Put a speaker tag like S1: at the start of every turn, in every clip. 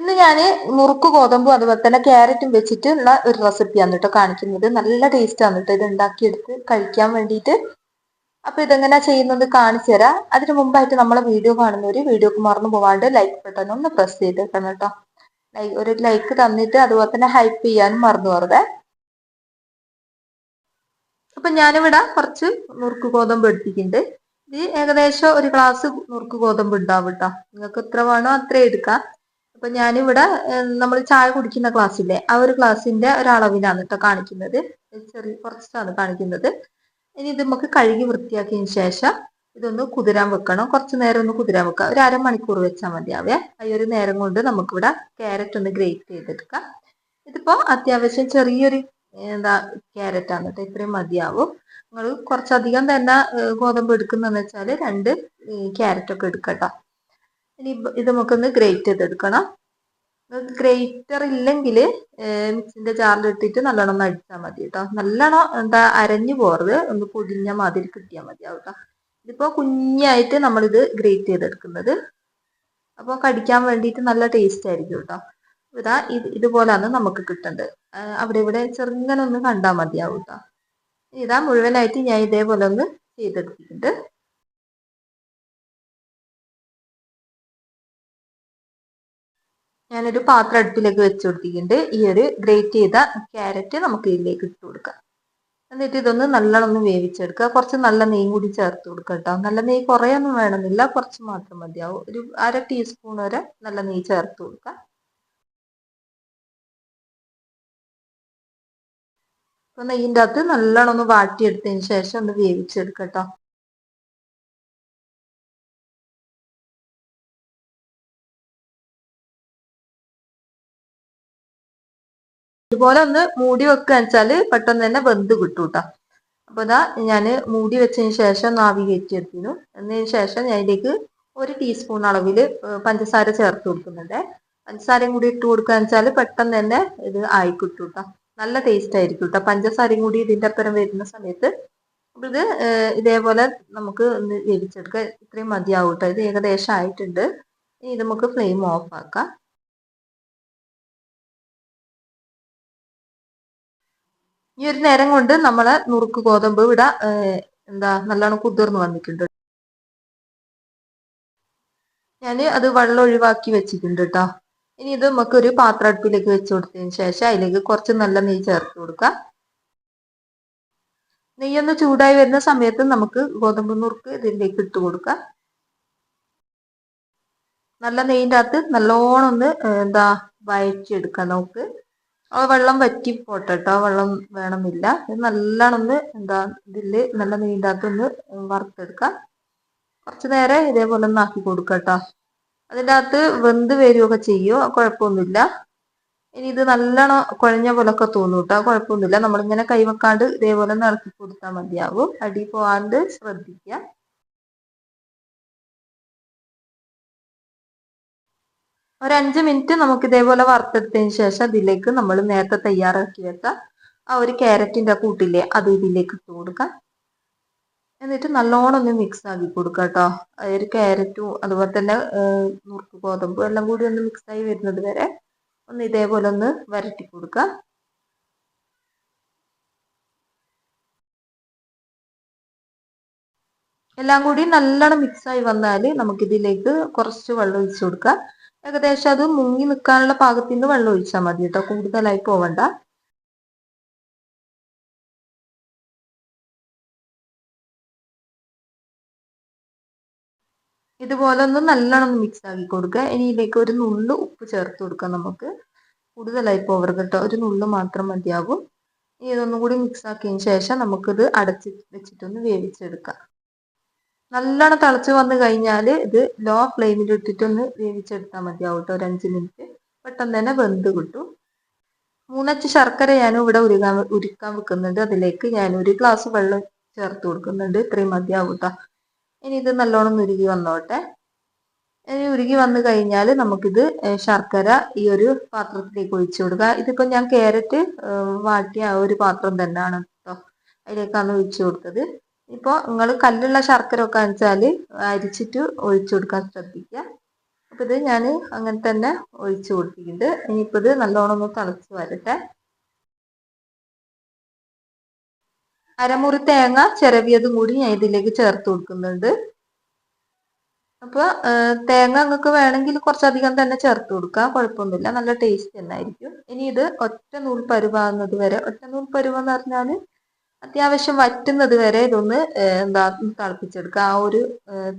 S1: ഇന്ന് ഞാൻ മുറുക്ക് ഗോതമ്പും അതുപോലെ തന്നെ ക്യാരറ്റും വെച്ചിട്ട് ഉള്ള ഒരു റെസിപ്പി ആണ് കേട്ടോ കാണിക്കുന്നത്. നല്ല ടേസ്റ്റ് ആണ് കേട്ടോ ഇത് ഉണ്ടാക്കിയെടുത്ത് കഴിക്കാൻ വേണ്ടിയിട്ട് അപ്പൊ ഇതെങ്ങനെ ചെയ്യുന്നത് കാണിച്ചു തരാം. അതിനു മുമ്പായിട്ട് നമ്മളെ വീഡിയോ കാണുന്നവര് വീഡിയോക്ക് മറന്നു പോവാണ്ട് ലൈക്ക് ബട്ടൺ ഒന്ന് പ്രസ് ചെയ്തേക്കണം കേട്ടോ ഒരു ലൈക്ക് തന്നിട്ട് അതുപോലെ തന്നെ ഹൈപ്പ് ചെയ്യാനും മറന്നു പോകരുത് അപ്പൊ ഞാനിവിടെ കുറച്ച് നുറുക്ക് ഗോതമ്പ് എടുത്തിട്ടുണ്ട്. ഇത് ഏകദേശം ഒരു ഗ്ലാസ് നുറുക്ക് ഗോതമ്പ് ഉണ്ടാവും കേട്ടോ നിങ്ങൾക്ക് എത്ര വേണോ അത്ര എടുക്കാം. അപ്പൊ ഞാനിവിടെ നമ്മൾ ചായ കുടിക്കുന്ന ക്ലാസ്സില്ലേ ആ ഒരു ക്ലാസ്സിന്റെ ഒരളവിലാണ് കേട്ടോ കാണിക്കുന്നത്. ചെറിയ കുറച്ചാണ് കാണിക്കുന്നത്. ഇനി ഇത് നമുക്ക് കഴുകി വൃത്തിയാക്കിയതിന് ശേഷം ഇതൊന്ന് കുതിരാൻ വെക്കണം. കുറച്ച് നേരം ഒന്ന് കുതിരാൻ വെക്കുക ഒരു അരമണിക്കൂർ വെച്ചാൽ മതിയാവേ. ഈ ഒരു നേരം കൊണ്ട് നമുക്കിവിടെ ക്യാരറ്റ് ഒന്ന് ഗ്രേറ്റ് ചെയ്തെടുക്കാം. ഇതിപ്പോ അത്യാവശ്യം ചെറിയൊരു എന്താ ക്യാരറ്റ് ആണ് കേട്ടോ ഇത്രയും മതിയാവും. നിങ്ങൾ കുറച്ചധികം തന്നെ ഗോതമ്പ് എടുക്കുന്നതെന്ന് വെച്ചാൽ രണ്ട് ക്യാരറ്റ് ഒക്കെ എടുക്കട്ടോ ഇനി ഇത് നമുക്കൊന്ന് ഗ്രേറ്റ് ചെയ്തെടുക്കണം ഗ്രേറ്റർ ഇല്ലെങ്കിൽ മിക്സിന്റെ ജാറിൽ ഇട്ടിട്ട് നല്ലോണം ഒന്ന് അടിച്ചാൽ മതി കേട്ടോ നല്ലോണം എന്താ അരഞ്ഞു പോറത് ഒന്ന് പൊതിഞ്ഞ മാതിരി കിട്ടിയാൽ മതിയാവും കേട്ടോ ഇതിപ്പോ കുഞ്ഞായിട്ട് നമ്മളിത് ഗ്രേറ്റ് ചെയ്തെടുക്കുന്നത് അപ്പോൾ കടിക്കാൻ വേണ്ടിയിട്ട് നല്ല ടേസ്റ്റ് ആയിരിക്കും കേട്ടോ ഇതാ ഇത് ഇതുപോലാണ് നമുക്ക് കിട്ടേണ്ടത് അവിടെ ഇവിടെ ചെറുങ്ങനെ ഒന്ന് കണ്ടാൽ മതിയാവും ഇതാ മുഴുവനായിട്ട് ഞാൻ ഇതേപോലെ ഒന്ന് ചെയ്തെടുത്തിട്ടുണ്ട്. ഞാനൊരു പാത്രം അടുപ്പിലേക്ക് വെച്ച് കൊടുത്തിട്ടുണ്ട്. ഈ ഒരു ഗ്രേറ്റ് ചെയ്ത ക്യാരറ്റ് നമുക്ക് ഇതിലേക്ക് ഇട്ട് കൊടുക്കാം. എന്നിട്ട് ഇതൊന്ന് നല്ലോണം വേവിച്ചെടുക്കുക. കുറച്ച് നല്ല നെയ്യ് കൂടി ചേർത്ത് കൊടുക്കുക കേട്ടോ. നല്ല നെയ്യ് കുറേയൊന്നും വേണമെന്നില്ല. കുറച്ച് മാത്രം മതിയാവും. ഒരു അര ടീസ്പൂൺ വരെ നല്ല നെയ്യ് ചേർത്ത് കൊടുക്കുക. അപ്പൊ നെയ്യിന്റെ അകത്ത് നല്ലോണം ഒന്ന് വാട്ടിയെടുത്തതിന് ശേഷം ഒന്ന് വേവിച്ചെടുക്കട്ടോ ഇതുപോലെ ഒന്ന് മൂടി വെക്കുക വെച്ചാൽ പെട്ടെന്ന് തന്നെ വെന്ത് കിട്ടും കേട്ടോ അപ്പൊ ഇതാ ഞാൻ മൂടി വെച്ചതിന് ശേഷം നാവി കയറ്റിയെടുത്തിരുന്നു. എന്നതിന് ശേഷം ഞാൻ ഇതിലേക്ക് ഒരു ടീസ്പൂൺ അളവിൽ പഞ്ചസാര ചേർത്ത് കൊടുക്കുന്നുണ്ട്. പഞ്ചസാരയും കൂടി ഇട്ട് കൊടുക്കുക വെച്ചാൽ പെട്ടെന്ന് തന്നെ ഇത് ആയി കിട്ടും നല്ല ടേസ്റ്റ് ആയിരിക്കും കേട്ടോ പഞ്ചസാരയും കൂടി ഇതിന്റെ അപ്പുറം വരുന്ന സമയത്ത് അപ്പൊ ഇത് ഇതേപോലെ നമുക്ക് ഒന്ന് വേവിച്ചെടുക്കുക ഇത്രയും മതിയാവും കേട്ടോ ഇത് ഏകദേശം ആയിട്ടുണ്ട്. ഇനി നമുക്ക് ഫ്ലെയിം ഓഫ് ആക്കാം. ഈ ഒരു നേരം കൊണ്ട് നമ്മളെ നുറുക്ക് ഗോതമ്പ് ഇവിടെ എന്താ നല്ലോണം കുതിർന്ന് വന്നിട്ടുണ്ട്. ഞാൻ അത് വെള്ളം ഒഴിവാക്കി വെച്ചിട്ടുണ്ട് കേട്ടോ ഇനി ഇത് നമുക്ക് ഒരു പാത്ര അടുപ്പിലേക്ക് വെച്ച് കൊടുത്തതിന് ശേഷം അതിലേക്ക് കുറച്ച് നല്ല നെയ്യ് ചേർത്ത് കൊടുക്കുക നെയ്യൊന്ന് ചൂടായി വരുന്ന സമയത്ത് നമുക്ക് ഗോതമ്പ് നുറുക്ക് ഇതിലേക്ക് ഇട്ട് കൊടുക്കുക നല്ല നെയ്യിന്റെ അകത്ത് നല്ലോണം ഒന്ന് എന്താ വയറ്റിയെടുക്കാം നമുക്ക്. വെള്ളം വറ്റി പോട്ടെ ആ വെള്ളം വേണമെന്നില്ല ഇത് നല്ലോണം ഒന്ന് എന്താ ഇതിൽ നല്ല നീണ്ടാത്തൊന്ന് വറുത്തെടുക്കാം. കുറച്ച് നേരം ഇതേപോലെ ഒന്ന് ആക്കി കൊടുക്കട്ടോ കേട്ടോ അതിന്റെ അകത്ത് വെന്ത് വരികയൊക്കെ ചെയ്യും? കുഴപ്പമൊന്നുമില്ല ഇനി ഇത് നല്ലോണം കുഴഞ്ഞ പോലൊക്കെ തോന്നും കേട്ടോ കുഴപ്പമൊന്നുമില്ല നമ്മളിങ്ങനെ കൈവെക്കാണ്ട് ഇതേപോലെ ഒന്ന് ഇറക്കി കൊടുത്താൽ മതിയാവും. അടി പോവാണ്ട് ശ്രദ്ധിക്കുക ഒരു അഞ്ച് മിനിറ്റ് നമുക്ക് ഇതേപോലെ വറുത്തെടുത്തതിന് ശേഷം ഇതിലേക്ക് നമ്മൾ നേരത്തെ തയ്യാറാക്കി വെച്ച ആ ഒരു ക്യാരറ്റിന്റെ കൂട്ടില്ലേ അത് ഇതിലേക്ക് ഇട്ട് കൊടുക്കാം. എന്നിട്ട് നല്ലോണം ഒന്ന് മിക്സ് ആക്കി കൊടുക്കുക കേട്ടോ. ഒരു ക്യാരറ്റും അതുപോലെ തന്നെ നുറുക്ക് ഗോതമ്പ് എല്ലാം കൂടി ഒന്ന് മിക്സ് ആയി വരുന്നത് വരെ ഒന്ന് ഇതേപോലെ ഒന്ന് വരട്ടി കൊടുക്കുക എല്ലാം കൂടി നല്ലോണം മിക്സ് ആയി വന്നാൽ നമുക്ക് ഇതിലേക്ക് കുറച്ച് വെള്ളം ഒഴിച്ചു കൊടുക്കാം. ഏകദേശം അത് മുങ്ങി നിൽക്കാനുള്ള പാകത്തിന് വെള്ളം ഒഴിച്ചാൽ മതി കേട്ടോ കൂടുതലായി പോവണ്ട. ഇതുപോലെ ഒന്ന് നല്ലോണം മിക്സ് ആക്കി കൊടുക്കുക ഇനി ഇതിലേക്ക് ഒരു നുള്ളു ഉപ്പ് ചേർത്ത് കൊടുക്കാം നമുക്ക്. കൂടുതലായി പോവരുത് കേട്ടോ ഒരു നുള്ളു മാത്രം മതിയാകും ഇതൊന്നും കൂടി മിക്സ് ആക്കിയതിന് ശേഷം നമുക്കിത് അടച്ച് വെച്ചിട്ടൊന്ന് വേവിച്ചെടുക്കാം. നല്ലോണം തിളച്ച് വന്നു കഴിഞ്ഞാൽ ഇത് ലോ ഫ്ലെയിമിൽ ഇട്ടിട്ടൊന്ന് വേവിച്ചെടുത്താൽ മതിയാവും കേട്ടോ ഒരു അഞ്ച് മിനിറ്റ് പെട്ടെന്ന് തന്നെ വെന്ത് കിട്ടും. മൂന്നച്ച് ശർക്കര ഞാൻ ഇവിടെ ഉരുകാൻ ഉരുക്കാൻ വെക്കുന്നുണ്ട്. അതിലേക്ക് ഞാൻ ഒരു ഗ്ലാസ് വെള്ളം ചേർത്ത് കൊടുക്കുന്നുണ്ട്. ഇത്രയും മതിയാവും കേട്ടോ ഇനി ഇത് നല്ലോണം ഉരുകി വന്നോട്ടെ. ഇനി ഉരുകി വന്നു കഴിഞ്ഞാൽ നമുക്കിത് ശർക്കര ഈ ഒരു പാത്രത്തിലേക്ക് ഒഴിച്ചു കൊടുക്കുക ഇതിപ്പോൾ ഞാൻ ക്യാരറ്റ് വാട്ടിയ ഒരു പാത്രം തന്നെയാണ് കേട്ടോ അതിലേക്കാണ് ഒഴിച്ചു കൊടുത്തത്. ഇപ്പോൾ നിങ്ങൾ കല്ലുള്ള ശർക്കര ഒക്കെ വെച്ചാൽ അരിച്ചിട്ട് ഒഴിച്ചു കൊടുക്കാൻ ശ്രദ്ധിക്കുക അപ്പം ഇത് ഞാൻ അങ്ങനെ തന്നെ ഒഴിച്ചു കൊടുത്തിട്ടുണ്ട്. ഇനിയിപ്പോൾ ഇത് നല്ലോണം ഒന്ന് തിളച്ച് വരട്ടെ. അരമുറി തേങ്ങ ചിരവിയതും കൂടി ഞാൻ ഇതിലേക്ക് ചേർത്ത് കൊടുക്കുന്നുണ്ട്. അപ്പോൾ തേങ്ങ നിങ്ങൾക്ക് വേണമെങ്കിൽ കുറച്ചധികം തന്നെ ചേർത്ത് കൊടുക്കാം. കുഴപ്പമൊന്നുമില്ല. നല്ല ടേസ്റ്റ് തന്നെയായിരിക്കും ഇനി ഇത് ഒറ്റ നൂൽ പരുവാകുന്നത് വരെ ഒറ്റ നൂൽ പരുവെന്ന് പറഞ്ഞാൽ അത്യാവശ്യം വറ്റുന്നത് വരെ ഇതൊന്ന് എന്താ തിളപ്പിച്ചെടുക്കുക. ആ ഒരു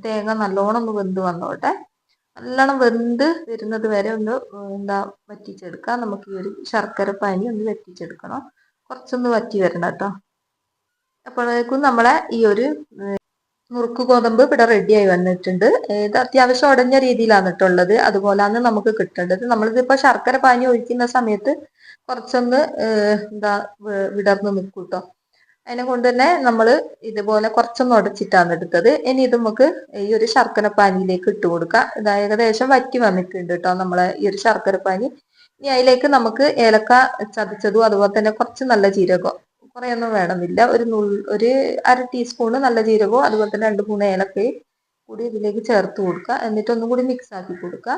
S1: തേങ്ങ നല്ലോണം ഒന്ന് വെന്ത് വന്നോട്ടെ. നല്ലോണം വെന്ത് വരുന്നത് വരെ ഒന്ന് എന്താ വറ്റിച്ചെടുക്കുക. നമുക്ക് ഈ ഒരു ശർക്കര പനി ഒന്ന് വറ്റിച്ചെടുക്കണം. കുറച്ചൊന്ന് വറ്റി വരണം കേട്ടോ. അപ്പോഴേക്കും നമ്മളെ ഈ ഒരു നുറുക്ക് ഗോതമ്പ് ഇവിടെ റെഡിയായി വന്നിട്ടുണ്ട്. ഇത് അത്യാവശ്യം ഉടഞ്ഞ രീതിയിലാണ് ഇട്ടുള്ളത് അതുപോലാണ് നമുക്ക് കിട്ടേണ്ടത്. നമ്മളിതിപ്പോ ശർക്കര പാനി ഒഴിക്കുന്ന സമയത്ത് കുറച്ചൊന്ന് എന്താ വിടർന്ന് നിൽക്കൂട്ടോ കേട്ടോ. അതിനെ കൊണ്ട് തന്നെ നമ്മൾ ഇതുപോലെ കുറച്ചൊന്ന് ഉടച്ചിട്ടാണ് എടുത്തത്. ഇനി ഇത് നമുക്ക് ഈ ഒരു ശർക്കര പാനിയിലേക്ക് ഇട്ട് കൊടുക്കാം. ഇത് ഏകദേശം വറ്റി വന്നിട്ടുണ്ട് കേട്ടോ നമ്മളെ ഈ ഒരു ശർക്കര പാനി. ഇനി അതിലേക്ക് നമുക്ക് ഏലക്ക ചതച്ചതും അതുപോലെ തന്നെ കുറച്ച് നല്ല ജീരകം. കുറേയൊന്നും വേണമെന്നില്ല. ഒരു നുൾ ഒരു അര ടീസ്പൂണ് നല്ല ജീരകവും അതുപോലെ തന്നെ രണ്ട് മൂന്ന് ഏലക്കയും കൂടി ഇതിലേക്ക് ചേർത്ത് കൊടുക്കുക എന്നിട്ട് ഒന്നും കൂടി മിക്സ് ആക്കി കൊടുക്കുക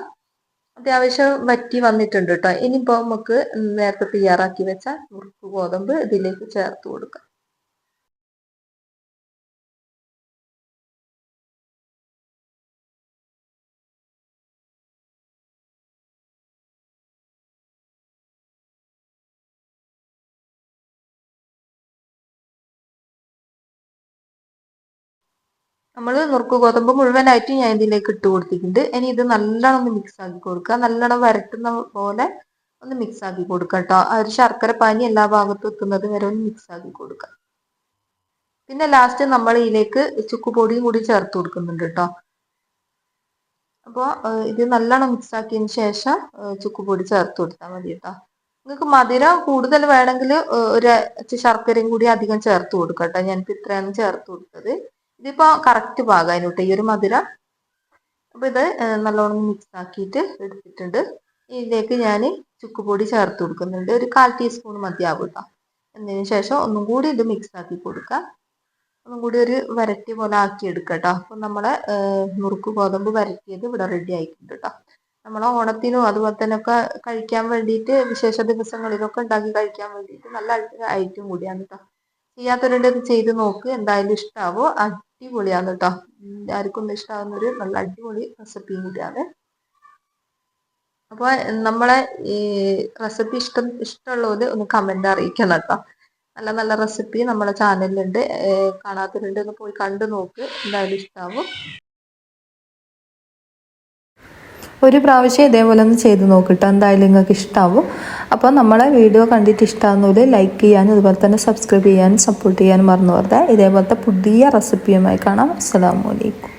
S1: അത്യാവശ്യം വറ്റി വന്നിട്ടുണ്ട് കേട്ടോ ഇനിയിപ്പോൾ നമുക്ക് നേരത്തെ തയ്യാറാക്കി വെച്ച മുറുക്ക് ഗോതമ്പ് ഇതിലേക്ക് ചേർത്ത് കൊടുക്കാം. നമ്മൾ നുറുക്ക് ഗോതമ്പ് മുഴുവനായിട്ട് ഞാൻ ഇതിലേക്ക് ഇട്ട് കൊടുത്തിട്ടുണ്ട്. ഇനി ഇത് നല്ലോണം ഒന്ന് മിക്സ് ആക്കി കൊടുക്കുക. നല്ലോണം വരട്ടുന്ന പോലെ ഒന്ന് മിക്സ് ആക്കി കൊടുക്കുക കേട്ടോ ആ ഒരു ശർക്കര പാനി എല്ലാ ഭാഗത്തും എത്തുന്നത് വരെ ഒന്ന് മിക്സ് ആക്കി കൊടുക്കുക. പിന്നെ ലാസ്റ്റ് നമ്മൾ ഇതിലേക്ക് ചുക്കുപൊടിയും കൂടി ചേർത്ത് കൊടുക്കുന്നുണ്ട് കേട്ടോ അപ്പോൾ ഇത് നല്ലോണം മിക്സ് ആക്കിയതിന് ശേഷം ചുക്കുപൊടി ചേർത്ത് കൊടുത്താൽ മതി കേട്ടോ നിങ്ങൾക്ക് മധുരം കൂടുതൽ വേണമെങ്കിൽ ഒരു ശർക്കരയും കൂടി അധികം ചേർത്ത് കൊടുക്കട്ടോ ഞാനിപ്പോൾ ഇത്രയാണ് ചേർത്ത് കൊടുത്തത്. ഇതിപ്പോ കറക്റ്റ് പാകമായിരുന്നു ഈ ഒരു മധുരം അപ്പൊ ഇത് നല്ലോണം മിക്സ് ആക്കിയിട്ട് എടുത്തിട്ടുണ്ട്. ഇതിലേക്ക് ഞാൻ ചുക്കുപൊടി ചേർത്ത് കൊടുക്കുന്നുണ്ട്. ഒരു കാൽ ടീസ്പൂൺ മതിയാവും കേട്ടോ എന്നതിന് ശേഷം ഒന്നും കൂടി ഇത് മിക്സ് ആക്കി കൊടുക്കുക ഒന്നും കൂടി ഒരു വരട്ടി പോലെ ആക്കി എടുക്കുക കേട്ടോ അപ്പം നമ്മളെ മുറുക്ക് ഗോതമ്പ് വരട്ടിയത് ഇവിടെ റെഡി ആയിട്ടുണ്ട് കേട്ടോ നമ്മളെ ഓണത്തിനും അതുപോലെ തന്നെ ഒക്കെ കഴിക്കാൻ വേണ്ടിയിട്ട് വിശേഷ ദിവസങ്ങളിലൊക്കെ ഉണ്ടാക്കി കഴിക്കാൻ വേണ്ടിയിട്ട് നല്ല ഐറ്റം കൂടിയാണ് കേട്ടോ ചെയ്യാത്തവരുണ്ട് ഇത് ചെയ്ത് നോക്ക്. എന്തായാലും ഇഷ്ടാവോ? അടിപൊളിയാണ് കേട്ടോ. ആർക്കും ഇഷ്ടാവുന്ന ഒരു നല്ല അടിപൊളി റെസിപ്പിയും കൂടിയാണ്. അപ്പോൾ നമ്മളെ ഈ റെസിപ്പി ഇഷ്ടം ഇഷ്ടമുള്ളവര് ഒന്ന് കമന്റ് അറിയിക്കണം കേട്ടോ. നല്ല നല്ല റെസിപ്പി നമ്മളെ ചാനലിലുണ്ട് കാണാത്തവരുണ്ട് ഒന്ന് പോയി കണ്ടു നോക്ക്. എന്തായാലും ഇഷ്ടാവും.
S2: ഒരു പ്രാവശ്യം ഇതേപോലെ ഒന്ന് ചെയ്ത് നോക്കിട്ടോ. എന്തായാലും നിങ്ങൾക്ക് ഇഷ്ടമാവും അപ്പോൾ നമ്മളെ വീഡിയോ കണ്ടിട്ട് ഇഷ്ടമാകുന്നതിൽ ലൈക്ക് ചെയ്യാനും അതുപോലെ തന്നെ സബ്സ്ക്രൈബ് ചെയ്യാനും സപ്പോർട്ട് ചെയ്യാനും മറന്നു പോകരുത്. ഇതേപോലത്തെ പുതിയ റെസിപ്പിയുമായി കാണാം. അസ്സാം വലൈക്കും